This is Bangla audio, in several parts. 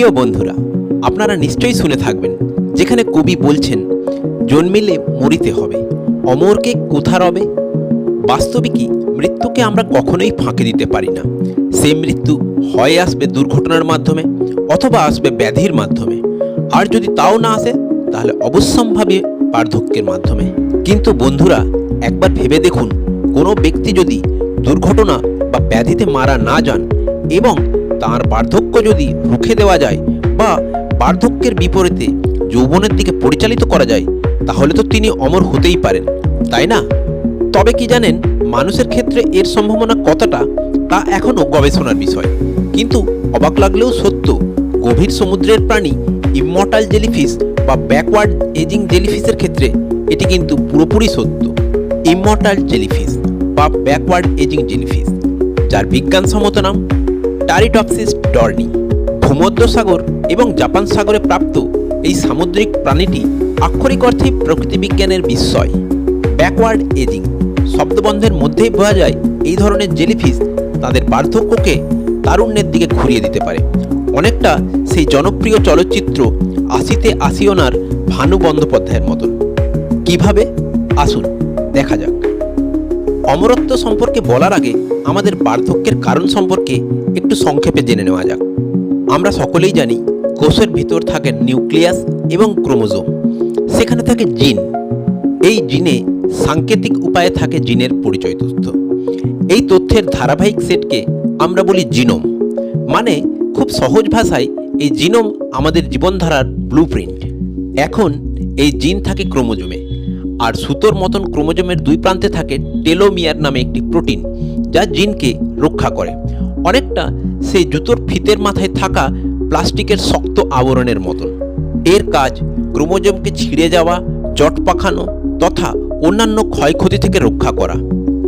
প্রিয় বন্ধুরা, আপনারা নিশ্চয়ই শুনে থাকবেন, যেখানে কবি বলছেন, জন্মিলে মরিতে হবে, অমরকে কোথা রবে? বাস্তবিকই মৃত্যুকে আমরা কখনোই ফাঁকি দিতে পারি না। সেই মৃত্যু হয় আসবে দুর্ঘটনার মাধ্যমে, অথবা আসবে ব্যাধির মাধ্যমে। আর যদি তাও না আসে, তাহলে অবশ্যম্ভাবী বার্ধক্যের মাধ্যমে। কিন্তু বন্ধুরা, একবার ভেবে দেখুন, কোনো ব্যক্তি যদি দুর্ঘটনা বা ব্যাধিতে মারা না যান, এবং তার বার্ধক্য যদি রুখে দেওয়া যায় বা বার্ধক্যের বিপরীতে যৌবনের দিকে পরিচালিত করা যায়, তাহলে তো তিনি অমর হতেই পারেন, তাই না? তবে কি জানেন, মানুষের ক্ষেত্রে এর সম্ভাবনা কতটা তা এখনও গবেষণার বিষয়। কিন্তু অবাক লাগলেও সত্য, গভীর সমুদ্রের প্রাণী, ইমমর্টাল জেলিফিশ বা ব্যাকওয়ার্ড এজিং জেলিফিশের ক্ষেত্রে এটি কিন্তু পুরোপুরি সত্য। ইমমর্টাল জেলিফিশ বা ব্যাকওয়ার্ড এজিং জেলিফিশ, যার বিজ্ঞানসম্মত নাম টারিটপসিস ডর্নি ভূমধ্য সাগর এবং জাপান সাগরে প্রাপ্ত এই সামুদ্রিক প্রাণীটি আক্ষরিক অর্থেই প্রকৃতিবিজ্ঞানের বিস্ময়। ব্যাকওয়ার্ড এজিং শব্দবন্ধের মধ্যেই বোঝা যায় এই ধরনের জেলিফিশ তাদের বার্ধক্যকে তারুণ্যের দিকে ঘুরিয়ে দিতে পারে। অনেকটা সেই জনপ্রিয় চলচ্চিত্র আশিতে আসিওনার ভানু বন্দ্যোপাধ্যায়ের মতন। কীভাবে? আসুন, দেখা যাক। অমরত্ব সম্পর্কে বলার আগে আমাদের বার্ধক্যের কারণ সম্পর্কে একটু সংক্ষেপে জেনে নেওয়া যাক। আমরা সকলেই জানি কোষের ভিতর থাকে নিউক্লিয়াস এবং ক্রোমোজোম। সেখানে থাকে জিন। এই জিনে সাংকেতিক উপায়ে থাকে জিনের পরিচয় তথ্য। এই তথ্যের ধারাবাহিক সেটকে আমরা বলি জিনোম। মানে খুব সহজ ভাষায় এই জিনোম আমাদের জীবনধারার ব্লুপ্রিন্ট। এখন এই জিন থাকে ক্রোমোজোমে। আর সুতোর মতন ক্রোমোজোমের দুই প্রান্তে থাকে টেলোমিয়ার নামে একটি প্রোটিন, যা জিনকে রক্ষা করে। অনেকটা সেই জুতোর ফিতের মাথায় থাকা প্লাস্টিকের শক্ত আবরণের মতন। এর কাজ ক্রোমোজোমকে ছিঁড়ে যাওয়া, জট পাখানো তথা অন্যান্য ক্ষয়ক্ষতি থেকে রক্ষা করা।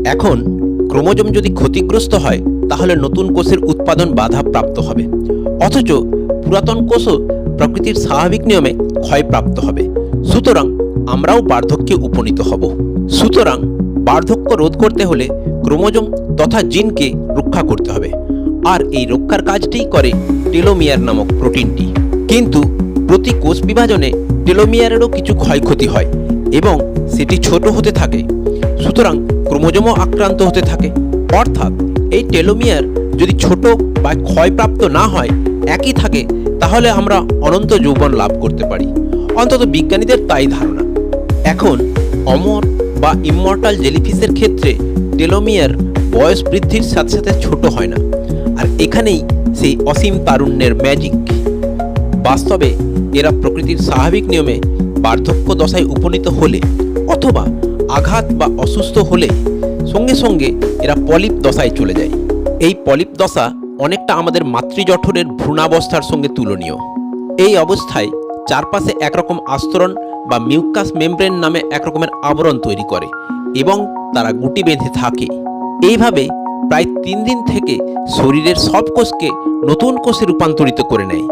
এখন ক্রোমোজোম যদি ক্ষতিগ্রস্ত হয়, তাহলে নতুন কোষের উৎপাদন বাধা প্রাপ্ত হবে। অথচ পুরাতন কোষও প্রকৃতির স্বাভাবিক নিয়মে ক্ষয়প্রাপ্ত হবে। সুতরাং আমরাও বার্ধক্যে উপনীত হব। সুতরাং বার্ধক্য রোধ করতে হলে ক্রোমোজোম তথা জিনকে রক্ষা করতে হবে। আর এই রক্ষার কাজটিই করে টেলোমিয়ার নামক প্রোটিনটি। কিন্তু প্রতি কোষ বিভাজনে টেলোমিয়ারেরও কিছু ক্ষয়ক্ষতি হয় এবং সেটি ছোট হতে থাকে। সুতরাং ক্রোমোজোমও আক্রান্ত হতে থাকে। অর্থাৎ এই টেলোমিয়ার যদি ছোট বা ক্ষয়প্রাপ্ত না হয়, একই থাকে, তাহলে আমরা অনন্ত যৌবন লাভ করতে পারি। অন্তত বিজ্ঞানীদের তাই ধারণা। এখন অমর বা ইমমর্টাল জেলিফিশের ক্ষেত্রে টেলোমিয়ার বয়স বৃদ্ধির সাথে সাথে ছোট হয় না। আর এখানেই সেই অসীম তারুণ্যের ম্যাজিক বাস্তবে এরা প্রকৃতির স্বাভাবিক নিয়মে বার্ধক্য দশায় উপনীত হলে অথবা আঘাত বা অসুস্থ হলে সঙ্গে সঙ্গে এরা পলিপ দশায় চলে যায়। এই পলিপ দশা অনেকটা আমাদের মাতৃজঠরের ভ্রূণাবস্থার সঙ্গে তুলনীয়। এই অবস্থায় চারপাশে একরকম আস্তরণ বা মিউকাস মেমব্রেন নামে একরকমের আবরণ তৈরি করে এবং তারা গুটি বেঁধে থাকে। এইভাবে প্রায় তিন দিন থেকে শরীরের সব কোষকে নতুন কোষে রূপান্তরিত করে নেয়।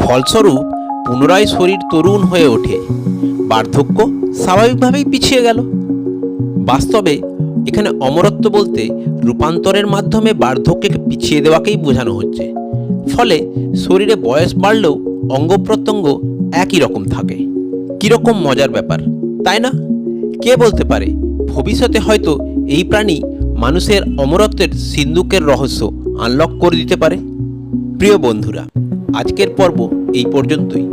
ফলস্বরূপ, পুনরায় শরীর তরুণ হয়ে ওঠে। বার্ধক্য স্বাভাবিকভাবেই পিছিয়ে গেল। বাস্তবে, এখানে অমরত্ব বলতে রূপান্তরের মাধ্যমে বার্ধক্যকে পিছিয়ে দেওয়াকেই বোঝানো হচ্ছে। ফলে শরীরে বয়স বাড়লেও অঙ্গ প্রত্যঙ্গ একই রকম থাকে। কীরকম মজার ব্যাপার, তাই না? কে বলতে পারে? ভবিষ্যতে হয়তো এই প্রাণী মানুষের অমরত্বের সিন্ধুকের রহস্য আনলক করে দিতে পারে? প্রিয় বন্ধুরা, আজকের পর্ব এই পর্যন্তই।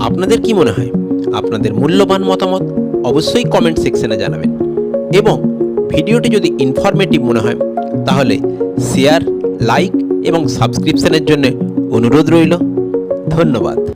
আপনাদের কি মনে হয়? আপনাদের মূল্যবান মতামত অবশ্যই কমেন্ট সেকশনে জানাবেন। এবং ভিডিওটি যদি ইনফরমেটিভ মনে হয়, তাহলে শেয়ার লাইক এবং সাবস্ক্রিপশনের জন্য অনুরোধ রইল। ধন্যবাদ।